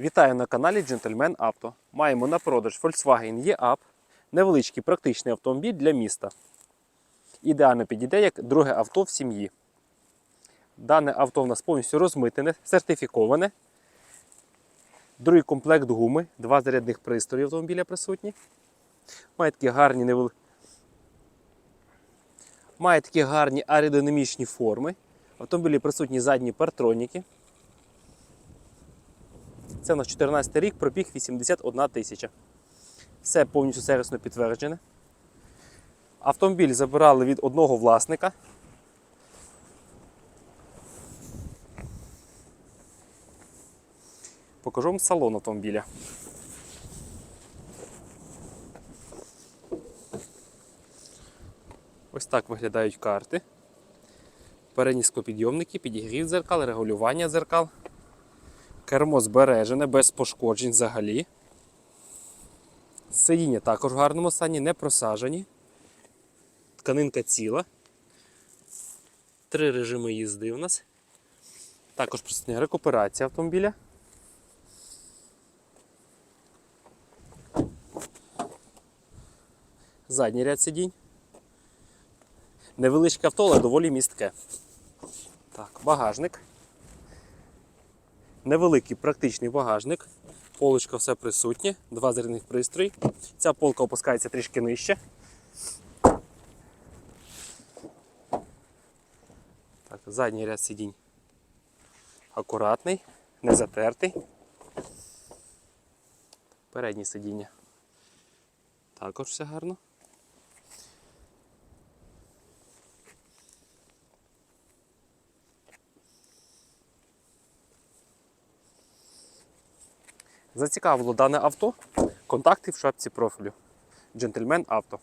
Вітаю на каналі Gentleman Auto. Маємо на продаж Volkswagen E-Up, невеличкий практичний автомобіль для міста. Ідеально підійде як друге авто в сім'ї. Дане авто в нас повністю розмитене, сертифіковане. Другий комплект гуми, два зарядних пристрої автомобіля присутні. Має такі гарні невели... Має такі гарні аеродинамічні форми. В автомобілі присутні задні партроніки. Це у нас 14 рік, пробіг 81 тисяча. Все повністю сервісно підтверджене. Автомобіль забирали від одного власника. Покажу вам салон автомобіля. Ось так виглядають карти. Передні склопідйомники, підігрів дзеркал, регулювання дзеркал. Кермо збережене, без пошкоджень взагалі. Сидіння також в гарному стані, не просажені. Тканинка ціла. Три режими їзди у нас. Також присутня рекуперація автомобіля. Задній ряд сидінь. Невеличке авто, але доволі містке. Так, багажник. Невеликий практичний багажник. Полочка все присутнє, два зарядних пристрої. Ця полка опускається трішки нижче. Так, задній ряд сидінь акуратний, не затертий. Переднє сидіння. Також все гарно. Зацікавило дане авто? Контакти в шапці профілю. Джентльмен авто.